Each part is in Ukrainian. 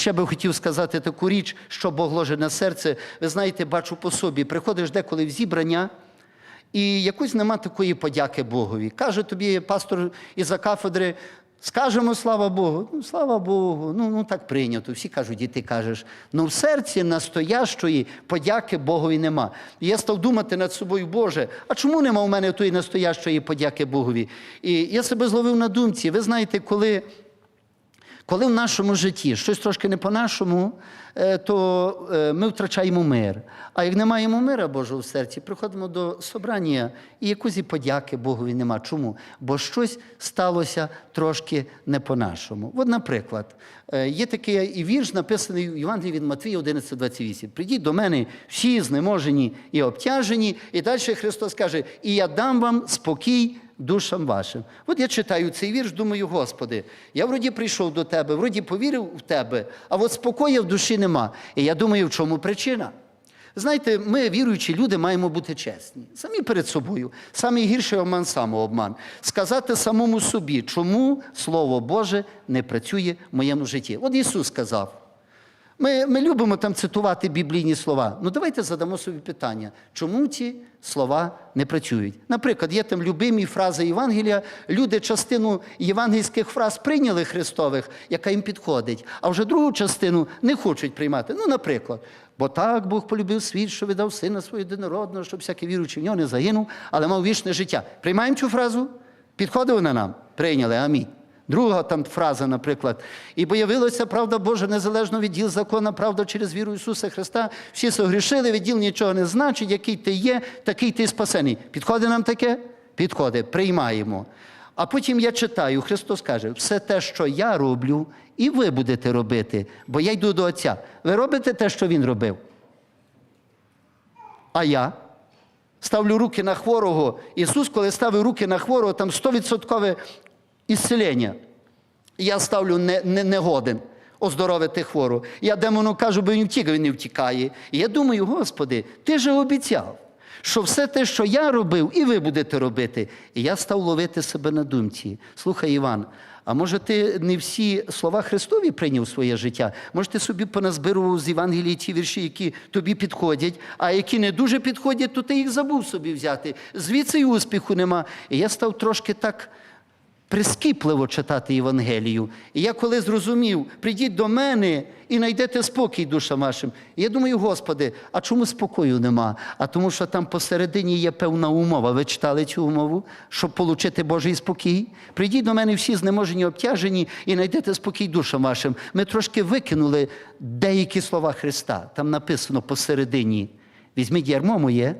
ще би хотів сказати таку річ, що Бог ложить на серце. Ви знаєте, бачу по собі, приходиш деколи в зібрання, і якось нема такої подяки Богові. Каже тобі пастор із-за кафедри, скажемо слава Богу. Ну, слава Богу, ну, ну так прийнято. Всі кажуть, і ти кажеш. Ну в серці настоящої подяки Богові нема. І я став думати над собою, Боже, а чому нема у мене тої настоящої подяки Богові? І я себе зловив на думці. Ви знаєте, коли. Коли в нашому житті щось трошки не по-нашому, е, то е, ми втрачаємо мир. А як не маємо мира Божого в серці, приходимо до собрання і якось і подяки Богові нема. Чому? Бо щось сталося трошки не по-нашому. От, наприклад, е, є такий вірш, написаний в Євангелії від Матвія 11,28. Прийдіть до мене всі знеможені і обтяжені, і далі Христос каже: І я дам вам спокій душам вашим. От я читаю цей вірш, думаю, Господи, я вроді прийшов до Тебе, вроді повірив в Тебе, а от спокою в душі нема. І я думаю, в чому причина? Знаєте, ми, віруючі люди, маємо бути чесні. Самі перед собою. Самий гірший обман самообман. Сказати самому собі, чому Слово Боже не працює в моєму житті. От Ісус сказав. Ми, ми любимо там цитувати біблійні слова. Ну давайте задамо собі питання, чому ці слова не працюють. Наприклад, є там любимі фрази Євангелія. Люди частину євангельських фраз прийняли Христових, яка їм підходить, а вже другу частину не хочуть приймати. Ну, наприклад, бо так Бог полюбив світ, що видав сина свого єдинородного, щоб всякий віруючий в нього не загинув, але мав вічне життя. Приймаємо цю фразу? Підходить вона нам? Прийняли. Амінь. Друга там фраза, наприклад, і появилася правда Божа незалежно від діл закона, правда через віру Ісуса Христа. Всі согрішили, від діл нічого не значить, який ти є, такий ти спасений. Підходить нам таке? Підходить, приймаємо. А потім я читаю, Христос каже, все те, що я роблю, і ви будете робити, бо я йду до Отця. Ви робите те, що Він робив. А я ставлю руки на хворого. Ісус, коли ставив руки на хворого, там 100% ісцелення. Я ставлю не, не, негоден оздоровити хвору. Я демону кажу, бо він втік, він не втікає. І я думаю, Господи, ти же обіцяв, що все те, що я робив, і ви будете робити. І я став ловити себе на думці. Слухай, Іван, а може ти не всі слова Христові прийняв своє життя? Може, ти собі поназбирував з Євангелії ті вірші, які тобі підходять, а які не дуже підходять, то ти їх забув собі взяти. Звідси й успіху нема. І я став трошки так прискіпливо читати Євангелію. І я коли зрозумів, прийдіть до мене і знайдете спокій душам вашим. І я думаю, Господи, а чому спокою нема? А тому, що там посередині є певна умова. Ви читали цю умову, щоб отримати Божий спокій? Прийдіть до мене всі знеможені, обтяжені і знайдете спокій душам вашим. Ми трошки викинули деякі слова Христа. Там написано посередині. Візьміть ярмо моє,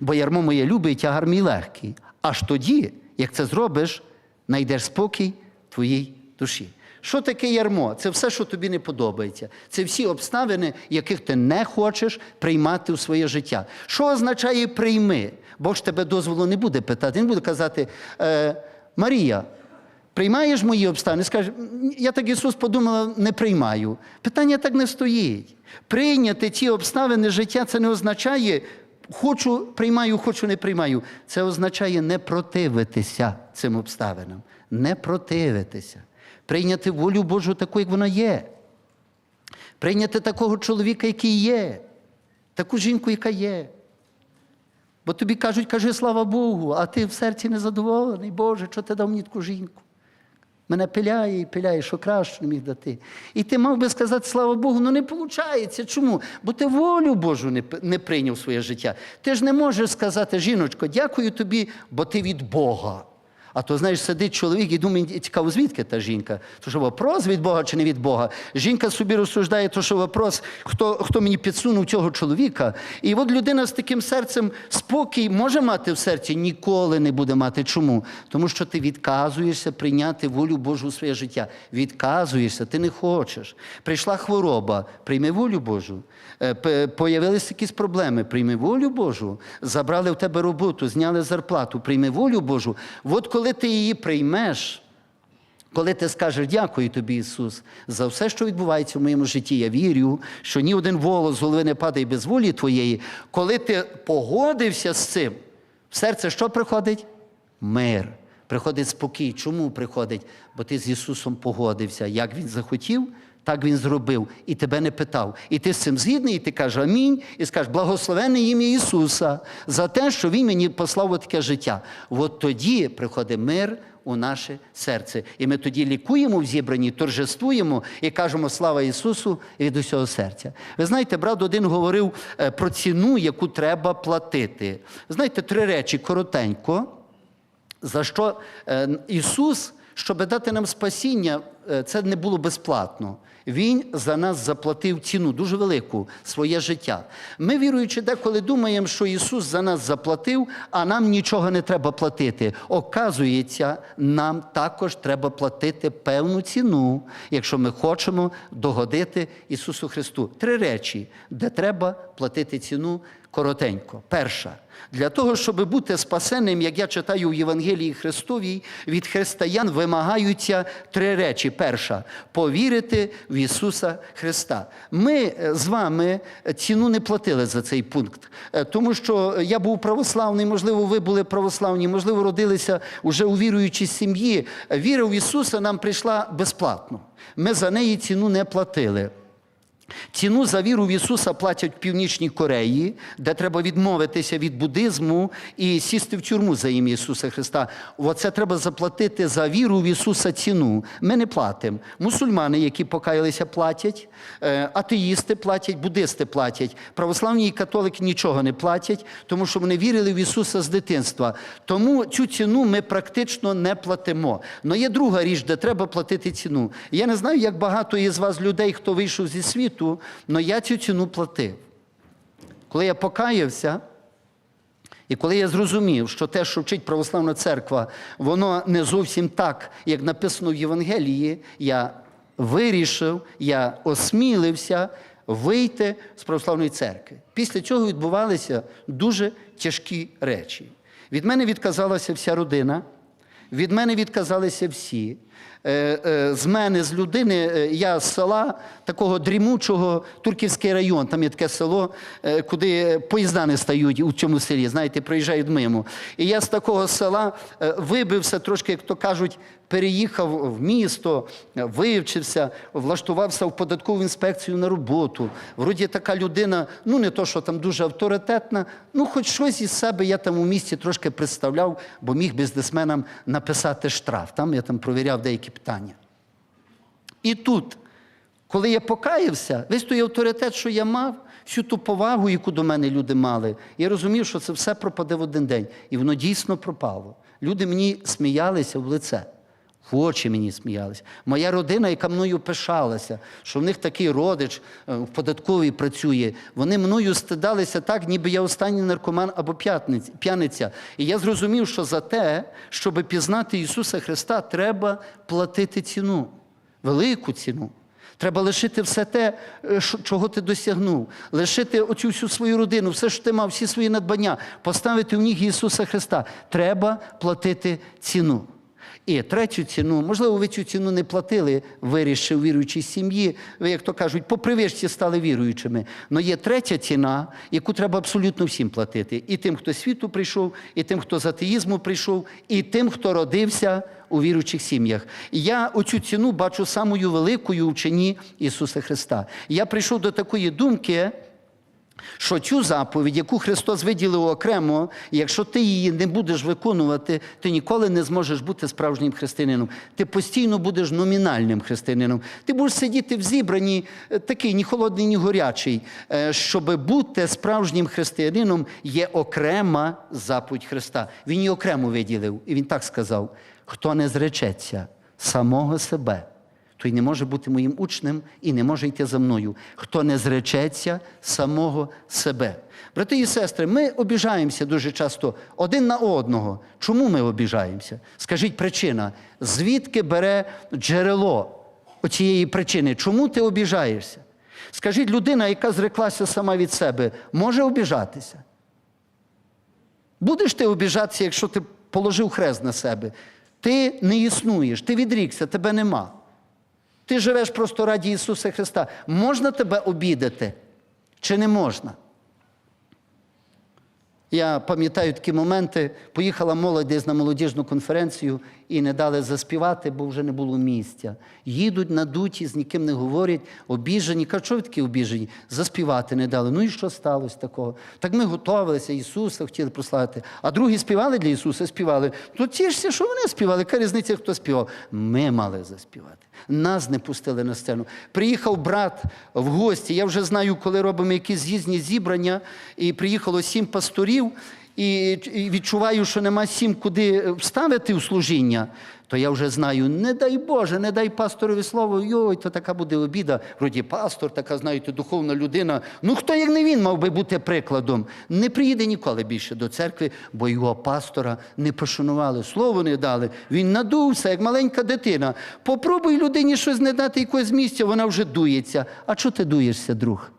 бо ярмо моє любить, тягар мій легкий. Аж тоді, як це зробиш, знайдеш спокій твоїй душі. Що таке ярмо? Це все, що тобі не подобається. Це всі обставини, яких ти не хочеш приймати у своє життя. Що означає прийми? Бог ж тебе дозволу не буде питати. Він буде казати, е, Марія, приймаєш мої обставини? Скаже, я так Ісус подумала, не приймаю. Питання так не стоїть. Прийняти ті обставини життя це не означає. Хочу, приймаю, хочу, не приймаю. Це означає не противитися цим обставинам, не противитися, прийняти волю Божу таку, як вона є. Прийняти такого чоловіка, який є, таку жінку, яка є. Бо тобі кажуть, кажи слава Богу, а ти в серці незадоволений, Боже, що ти дав мені таку жінку? Мене пиляє і пиляє, що краще не міг дати. І ти мав би сказати, слава Богу, ну не виходить. Чому? Бо ти волю Божу не, не прийняв своє життя. Ти ж не можеш сказати, жіночко, дякую тобі, бо ти від Бога. А то, знаєш, сидить чоловік і думає, цікаво, звідки та жінка? То що вопрос від Бога чи не від Бога? Жінка собі розсуждає, то що вопрос, хто, хто мені підсунув цього чоловіка. І от людина з таким серцем спокій може мати в серці, ніколи не буде мати. Чому? Тому що ти відказуєшся прийняти волю Божу у своє життя. Відказуєшся, ти не хочеш. Прийшла хвороба, прийми волю Божу. Е, Появилися якісь проблеми, прийми волю Божу. Забрали в тебе роботу, зняли зарплату, прийми волю Божу. От коли ти її приймеш, коли ти скажеш дякую тобі, Ісус, за все, що відбувається в моєму житті, я вірю, що ні один волос з голови не падає без волі твоєї, коли ти погодився з цим, в серце що приходить? Мир. Приходить спокій. Чому приходить? Бо ти з Ісусом погодився. Як Він захотів, Так він зробив і тебе не питав. І ти з цим згідний, і ти кажеш амінь, і скажеш, благословенне ім'я Ісуса за те, що Він мені послав таке життя. От тоді приходить мир у наше серце. І ми тоді лікуємо в зібранні, торжествуємо і кажемо слава Ісусу від усього серця. Ви знаєте, брат один говорив е, про ціну, яку треба платити. Знаєте, три речі коротенько за що е, Ісус, щоб дати нам спасіння, е, це не було безплатно. Він за нас заплатив ціну дуже велику своє життя. Ми, віруючи, деколи думаємо, що Ісус за нас заплатив, а нам нічого не треба платити. Оказується, нам також треба платити певну ціну, якщо ми хочемо догодити Ісусу Христу. Три речі, де треба платити ціну коротенько. Перша. Для того, щоб бути спасенним, як я читаю в Євангелії Христовій, від християн вимагаються три речі. Перша повірити в Ісуса Христа. Ми е, з вами ціну не платили за цей пункт, Е, тому що я був православний, можливо, ви були православні, можливо, родилися уже у віруючій сім'ї. Віра в Ісуса нам прийшла безплатно. Ми за неї ціну не платили. Ціну за віру в Ісуса платять в Північній Кореї, де треба відмовитися від буддизму і сісти в тюрму за ім'я Ісуса Христа. Оце треба заплатити за віру в Ісуса ціну. Ми не платимо. Мусульмани, які покаялися, платять, е, атеїсти платять, буддисти платять. Православні і католики нічого не платять, тому що вони вірили в Ісуса з дитинства. Тому цю ціну ми практично не платимо. Але є друга річ, де треба платити ціну. Я не знаю, як багато є з вас людей, хто вийшов зі світу, але я цю ціну платив. Коли я покаявся, і коли я зрозумів, що те, що вчить православна церква, воно не зовсім так, як написано в Євангелії, я вирішив, я осмілився вийти з православної церкви. Після цього відбувалися дуже тяжкі речі. Від мене відказалася вся родина, від мене відказалися всі. Е, е, З мене, з людини, е, я з села такого дрімучого, Турківський район, там є таке село, куди поїзда не стають у цьому селі, знаєте, проїжджають мимо. І я з такого села вибився трошки, як то кажуть, переїхав в місто, вивчився, влаштувався в податкову інспекцію на роботу. Вроді така людина, ну не то, що там дуже авторитетна, ну хоч щось із себе я там у місті трошки представляв, бо міг бізнесменам написати штраф. Там я там провіряв деякі питання. І тут, коли я покаявся, весь той авторитет, що я мав, всю ту повагу, яку до мене люди мали, я розумів, що це все пропаде в один день. І воно дійсно пропало. Люди мені сміялися в лице. В очі мені сміялися. Моя родина, яка мною пишалася, що в них такий родич е, в податковій працює, вони мною стидалися так, ніби я останній наркоман або п'яниця. І я зрозумів, що за те, щоб пізнати Ісуса Христа, треба платити ціну, велику ціну. Треба лишити все те, е, чого ти досягнув, лишити оцю всю свою родину, все, що ти мав, всі свої надбання, поставити в них Ісуса Христа. Треба платити ціну. І третю ціну, можливо, ви цю ціну не платили, вирішив віруючій сім'ї. Ви, як то кажуть, по привичці стали віруючими. Але є третя ціна, яку треба абсолютно всім платити. І тим, хто світу прийшов, і тим, хто з атеїзму прийшов, і тим, хто родився у віруючих сім'ях. І я оцю ціну бачу самою великою у вченні Ісуса Христа. Я прийшов до такої думки. Що цю заповідь, яку Христос виділив окремо, якщо ти її не будеш виконувати, ти ніколи не зможеш бути справжнім християнином. Ти постійно будеш номінальним християнином. Ти будеш сидіти в зібранні, е, такий ні холодний, ні горячий. Е, Щоб бути справжнім християнином, є окрема заповідь Христа. Він її окремо виділив. І він так сказав: хто не зречеться самого себе той не може бути моїм учнем і не може йти за мною. Хто не зречеться самого себе. Брати і сестри, ми обіжаємося дуже часто один на одного. Чому ми обіжаємося? Скажіть причина, звідки бере джерело оцієї причини? Чому ти обіжаєшся? Скажіть, людина, яка зреклася сама від себе, може обіжатися? Будеш ти обіжатися, якщо ти положив хрест на себе? Ти не існуєш, ти відрікся, тебе нема. Ти живеш просто раді Ісуса Христа. Можна тебе обідати чи не можна? Я пам'ятаю такі моменти. Поїхала молодь десь на молодіжну конференцію і не дали заспівати, бо вже не було місця. Їдуть надуті, з ніким не говорять, обіжені. Кажуть, що ви такі обіжені? Заспівати не дали. Ну і що сталося такого? Так ми готувалися, Ісуса хотіли прославити. А другі співали для Ісуса, співали. То тішся, що вони співали. Яка різниця, хто співав? Ми мали заспівати. Нас не пустили на сцену. Приїхав брат в гості. Я вже знаю, коли робимо якісь з'їзні зібрання, і приїхало сім пасторів, і і відчуваю, що нема сім куди вставити в служіння. То я вже знаю, не дай Боже, не дай пасторові слово, йой, то така буде обіда. Вроді пастор, така, знаєте, духовна людина. Ну хто як не він мав би бути прикладом? Не приїде ніколи більше до церкви, бо його пастора не пошанували, слово не дали. Він надувся, як маленька дитина. Попробуй людині щось не дати якогось місця, вона вже дується. А чого ти дуєшся, друг?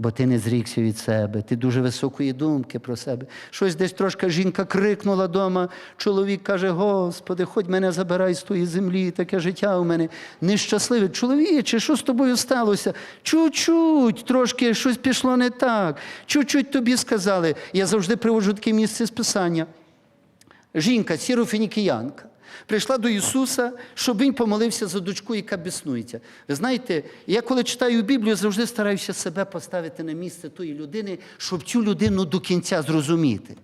Бо ти не зрікся від себе, ти дуже високої думки про себе. Щось десь трошки жінка крикнула дома. Чоловік каже: Господи, хоч мене забирай з тої землі, таке життя у мене нещасливе. Чоловіче, що з тобою сталося? Чуть-чуть, трошки щось пішло не так. Чуть-чуть тобі сказали. Я завжди приводжу таке місце з писання. Жінка, сірофінікіянка, прийшла до Ісуса, щоб Він помолився за дочку, яка біснується. Ви знаєте, я коли читаю Біблію, завжди стараюся себе поставити на місце тої людини, щоб цю людину до кінця зрозуміти.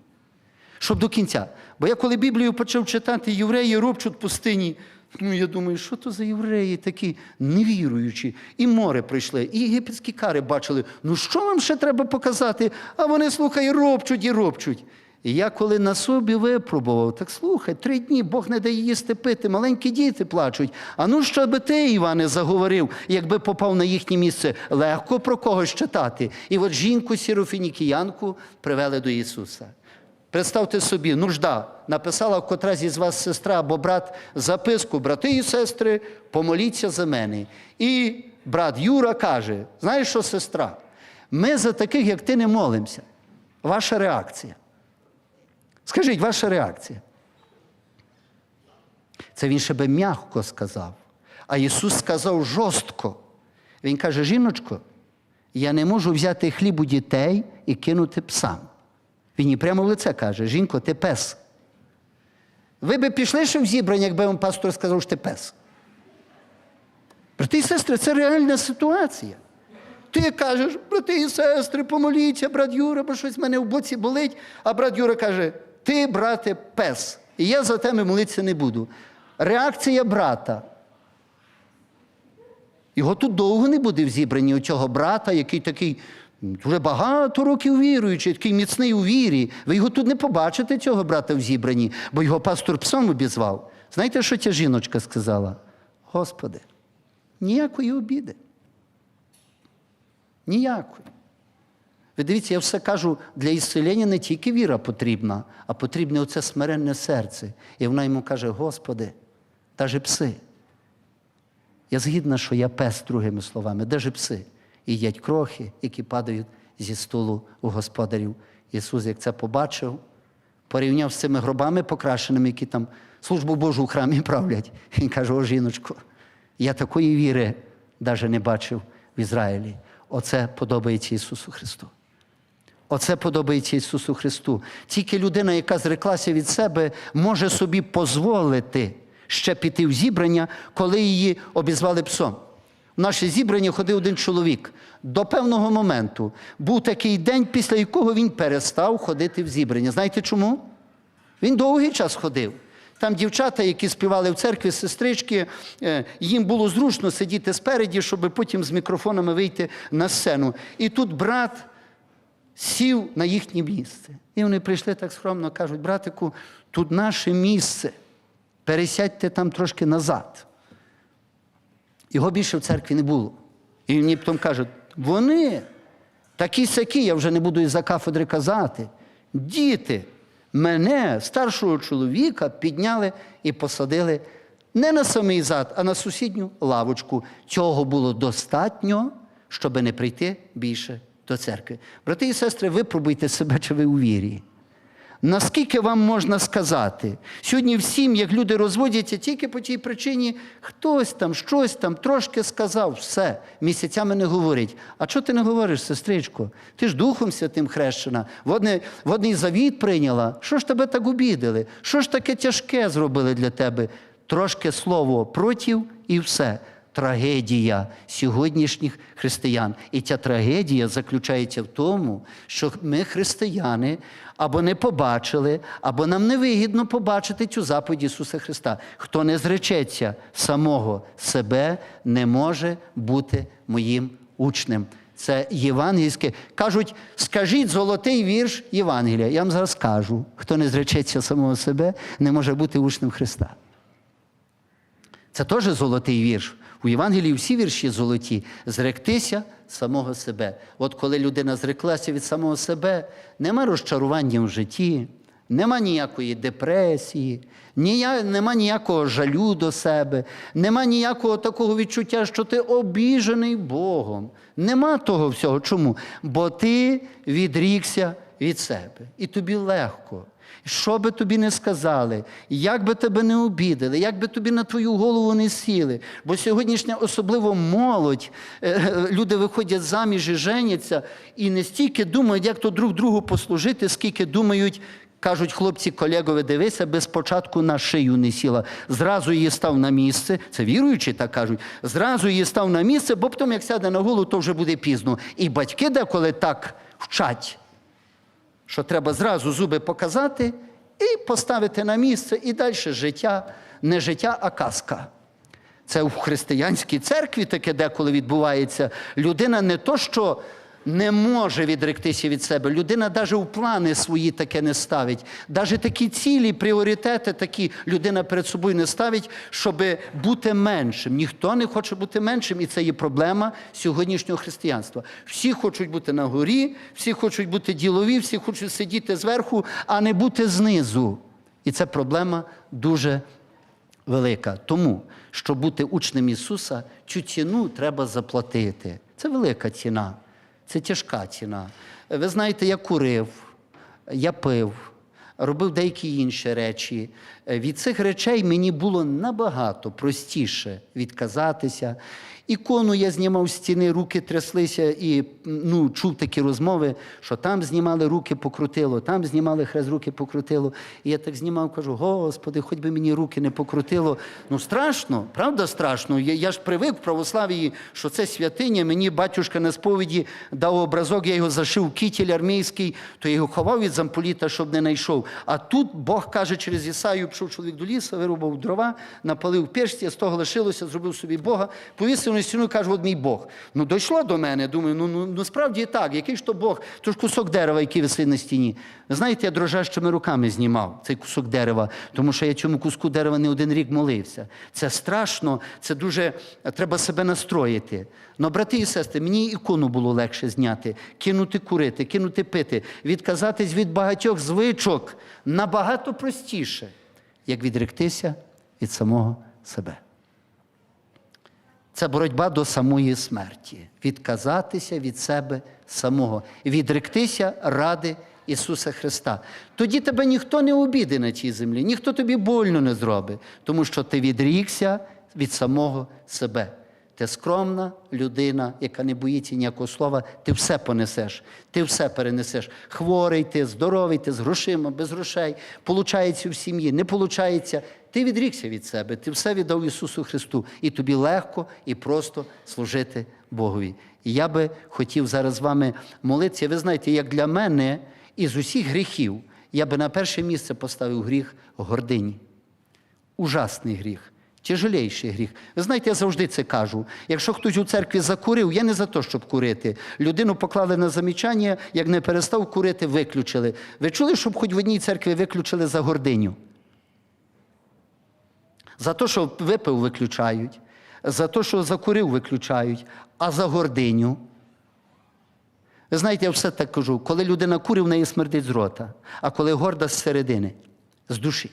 Щоб до кінця. Бо я коли Біблію почав читати, євреї робчуть пустині. Ну, я думаю, що то за євреї такі невіруючі? І море прийшли, і єгипетські кари бачили. Ну що вам ще треба показати? А вони слухай, робчуть і робчуть. І я коли на собі випробував, так слухай, три дні Бог не дає їсти пити, маленькі діти плачуть. А ну що би ти, Іване, заговорив, якби попав на їхнє місце, легко про когось читати. І от жінку сірофінікіянку привели до Ісуса. Представте собі, нужда написала котра зі вас сестра або брат записку, брати і сестри, помоліться за мене. І брат Юра каже: знаєш що, сестра? Ми за таких, як ти, не молимося. Ваша реакція. Скажіть, ваша реакція. Це він ще би м'яко сказав. А Ісус сказав жорстко. Він каже: жіночко, я не можу взяти хліб у дітей і кинути псам. Він їй прямо в лице каже: Жінко, ти пес. Ви би пішли ще в зібрання, якби вам пастор сказав, що ти пес. Брати і сестри, це реальна ситуація. Ти кажеш, брати і сестри, помоліться, брат Юра, бо щось в мене в боці болить. А брат Юра каже: Ти, брате, пес, і я за тебе молитися не буду. Реакція брата. Його тут довго не буде в зібранні у цього брата, який такий вже багато років віруючий, такий міцний у вірі. Ви його тут не побачите, цього брата в зібранні, бо його пастор псом обізвав. Знаєте, що ця жіночка сказала? Господи, ніякої обіди. Ніякої. Ви дивіться, я все кажу, для ісцелення не тільки віра потрібна, а потрібне оце смиренне серце. І вона йому каже: Господи, даже пси. Я згідна, що я пес, другими словами, де ж пси? І їдять крохи, які падають зі столу у господарів. Ісус, як це побачив, порівняв з цими гробами покрашеними, які там службу Божу у храмі правлять. Він каже: О, жіночко, я такої віри навіть не бачив в Ізраїлі. Оце подобається Ісусу Христу. Оце подобається Ісусу Христу. Тільки людина, яка зреклася від себе, може собі дозволити ще піти в зібрання, коли її обізвали псом. В наше зібрання ходив один чоловік. До певного моменту був такий день, після якого він перестав ходити в зібрання. Знаєте чому? Він довгий час ходив. Там дівчата, які співали в церкві, сестрички, е, їм було зручно сидіти спереді, щоб потім з мікрофонами вийти на сцену. І тут брат сів на їхнє місце. І вони прийшли так скромно, кажуть, братику, тут наше місце. Пересядьте там трошки назад. Його більше в церкві не було. І мені потім кажуть, вони такі сякі, я вже не буду із-за кафедри казати. Діти мене, старшого чоловіка, підняли і посадили не на самий зад, а на сусідню лавочку. Цього було достатньо, щоб не прийти більше до церкви. Брати і сестри, випробуйте себе, чи ви у вірі. Наскільки вам можна сказати? Сьогодні в сім'ях люди розводяться тільки по тій причині, хтось там, щось там трошки сказав, все, місяцями не говорить. А чого ти не говориш, сестричко? Ти ж Духом Святим хрещена, водний, водний завіт прийняла. Що ж тебе так обідали? Що ж таке тяжке зробили для тебе? Трошки слово против і все трагедія сьогоднішніх християн. І ця трагедія заключається в тому, що ми, християни, або не побачили, або нам невигідно побачити цю заповідь Ісуса Христа. Хто не зречеться самого себе, не може бути моїм учнем. Це євангельське. Кажуть, скажіть золотий вірш Євангелія. Я вам зараз скажу, хто не зречеться самого себе, не може бути учнем Христа. Це теж золотий вірш. У Євангелії всі вірші золоті. Зректися самого себе. От коли людина зреклася від самого себе, нема розчарування в житті, нема ніякої депресії, нія- нема ніякого жалю до себе, нема ніякого такого відчуття, що ти обіжений Богом. Нема того всього. Чому? Бо ти відрікся від себе. І тобі легко. Що би тобі не сказали, як би тебе не обідали, як би тобі на твою голову не сіли. Бо сьогоднішня, особливо молодь, е, е, люди виходять заміж і женяться, і не стільки думають, як то друг другу послужити, скільки думають, кажуть хлопці, колегові, дивися, без початку на шию не сіла. Зразу її став на місце. Це віруючі так кажуть. Зразу її став на місце, бо потім, як сяде на голову, то вже буде пізно. І батьки деколи так вчать що треба зразу зуби показати і поставити на місце, і далі життя, не життя, а казка. Це в християнській церкві таке деколи відбувається. Людина не то, що не може відректися від себе, людина навіть у плани свої таке не ставить. Навіть такі цілі, пріоритети такі людина перед собою не ставить, щоб бути меншим. Ніхто не хоче бути меншим, і це є проблема сьогоднішнього християнства. Всі хочуть бути на горі, всі хочуть бути ділові, всі хочуть сидіти зверху, а не бути знизу. І це проблема дуже велика. Тому, щоб бути учнем Ісуса, цю ціну треба заплатити. Це велика ціна, це тяжка ціна. Ви знаєте, я курив, я пив, робив деякі інші речі. Від цих речей мені було набагато простіше відказатися. Ікону я знімав з стіни, руки тряслися і ну, чув такі розмови, що там знімали руки покрутило, там знімали хрест руки покрутило. І я так знімав, кажу: Господи, хоч би мені руки не покрутило. Ну страшно, правда страшно. Я, я ж привик в православії, що це святиня. Мені батюшка на сповіді дав образок, я його зашив в кітіль армійський, то я його ховав від замполіта, щоб не знайшов. А тут Бог каже через Ісаю, пішов чоловік до лісу, вирубав дрова, напалив персті, з того лишилося, зробив собі Бога, повісив стіну і каже, от мій Бог. Ну дійшло до мене. Думаю, ну, ну, ну справді так, який ж то Бог, то ж кусок дерева, який висить на стіні. Знаєте, я дрожащими руками знімав цей кусок дерева, тому що я цьому куску дерева не один рік молився. Це страшно, це дуже треба себе настроїти. Ну, брати і сестри, мені ікону було легше зняти, кинути курити, кинути пити, відказатись від багатьох звичок набагато простіше, як відректися від самого себе. Це боротьба до самої смерті. Відказатися від себе самого, відректися ради Ісуса Христа. Тоді тебе ніхто не обіде на цій землі, ніхто тобі больно не зробить, тому що ти відрікся від самого себе. Ти скромна людина, яка не боїться ніякого слова, ти все понесеш, ти все перенесеш. Хворий ти, здоровий ти, з грошима, без грошей, получається в сім'ї, не получається. Ти відрікся від себе, ти все віддав Ісусу Христу, і тобі легко і просто служити Богові. І я би хотів зараз з вами молитися. Ви знаєте, як для мене із усіх гріхів я би на перше місце поставив гріх гордині. Ужасний гріх. Тяжелейший гріх. Ви знаєте, я завжди це кажу. Якщо хтось у церкві закурив, я не за те, щоб курити. Людину поклали на замічання, як не перестав курити, виключили. Ви чули, щоб хоч в одній церкві виключили за гординю? За те, що випив, виключають, за те, що закурив, виключають, а за гординю. Ви знаєте, я все так кажу, коли людина курить, в неї смердить з рота, а коли горда з середини, з душі.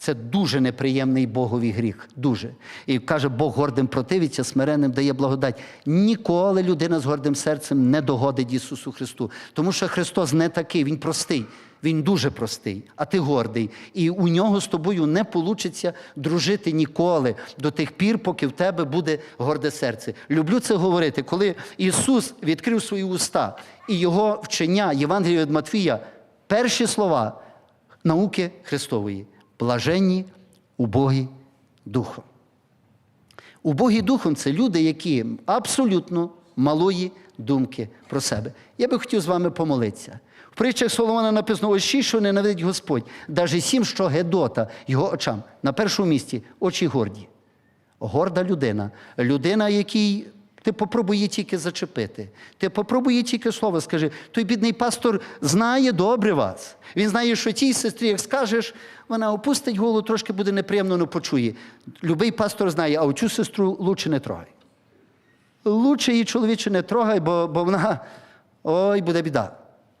Це дуже неприємний Богові гріх. Дуже. І каже, Бог гордим противиться, смиренним дає благодать. Ніколи людина з гордим серцем не догодить Ісусу Христу. Тому що Христос не такий, Він простий. Він дуже простий, а ти гордий. І у нього з тобою не получиться дружити ніколи до тих пір, поки в тебе буде горде серце. Люблю це говорити, коли Ісус відкрив свої уста і його вчення Євангелія від Матвія, перші слова науки Христової блаженні, убогі духом. Убогі духом це люди, які абсолютно малої думки про себе. Я би хотів з вами помолитися. В притчах Соломона написано ось шість, що ненавидить Господь, навіть сім, що Гедота його очам. На першому місці очі горді. Горда людина. Людина, якій ти попробуй її тільки зачепити. Ти попробуй їй тільки слово скажи. Той бідний пастор знає добре вас. Він знає, що тій сестрі, як скажеш, вона опустить голову, трошки буде неприємно, але почує. Любий пастор знає, а оцю сестру лучше не трогай. Лучше її чоловіче не трогай, бо, бо вона ой, буде біда.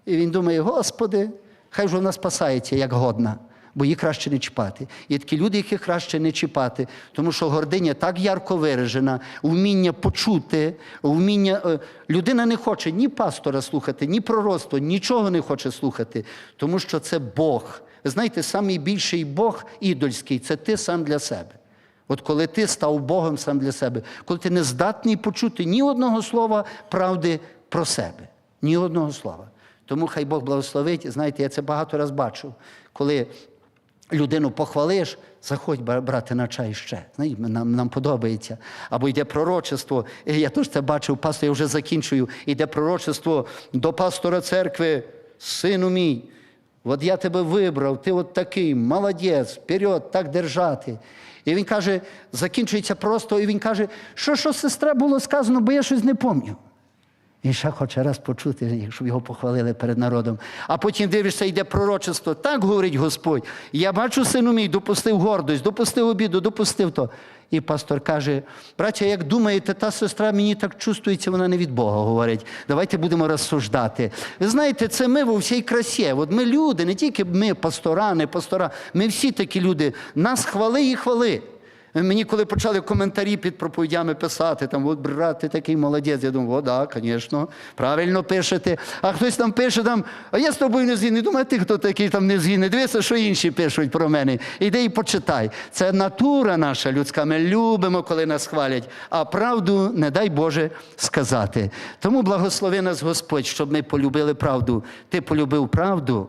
І він думає, Господи, хай же вона спасається, як годна, бо її краще не чіпати. Є такі люди, яких краще не чіпати, тому що гординя так ярко виражена, вміння почути, вміння. е, Людина не хоче ні пастора слухати, ні пророцтва, нічого не хоче слухати, тому що це Бог. Ви знаєте, найбільший Бог ідольський це ти сам для себе. От коли ти став Богом сам для себе, коли ти не здатний почути ні одного слова правди про себе, ні одного слова. Тому хай Бог благословить. Знаєте, я це багато раз бачив, коли людину похвалиш, заходь брати на чай ще. Нам, нам подобається. Або йде пророчество. Я теж це бачив, пастор, я вже закінчую. Йде пророчество до пастора церкви, сину мій. От я тебе вибрав, ти от такий, молодець, вперед, так держати. І він каже, закінчується просто, і він каже, що що сестра було сказано, бо я щось не пам'ятаю. Він ще хоче раз почути, щоб його похвалили перед народом. А потім дивишся, йде пророчество. Так говорить Господь. Я бачу, сину мій, допустив гордость, допустив обіду, допустив то. І пастор каже: браття, як думаєте, та сестра мені так чувствується, вона не від Бога говорить. Давайте будемо розсуждати. Ви знаєте, це ми во всій красі. От ми люди, не тільки ми, пастора, не пастора, ми всі такі люди. Нас хвали і хвали. Мені коли почали коментарі під проповідями писати, там, от брат, ти такий молодець, я думав, о, так, звісно, правильно пишете. А хтось там пише, там, а я з тобою не згідний. Думаю, ти хто такий там не згідний? Дивися, що інші пишуть про мене. Іди і почитай. Це натура наша людська. Ми любимо, коли нас хвалять, а правду, не дай Боже, сказати. Тому благослови нас Господь, щоб ми полюбили правду. Ти полюбив правду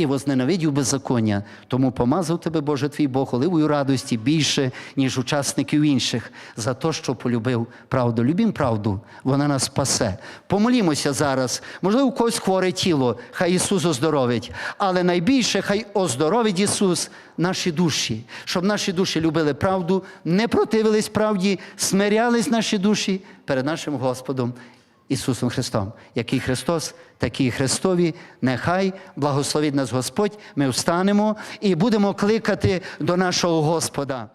і возненавидів беззаконня, тому помазав тебе, Боже твій Бог, оливою радості більше, ніж учасників інших, за те, що полюбив правду. Любім правду, вона нас спасе. Помолімося зараз. Можливо, у когось хворе тіло, хай Ісус оздоровить, але найбільше хай оздоровить Ісус наші душі, щоб наші душі любили правду, не противились правді, смирялись наші душі перед нашим Господом. Ісусом Христом. Який Христос, такі Христові. Нехай благословить нас Господь. Ми встанемо і будемо кликати до нашого Господа.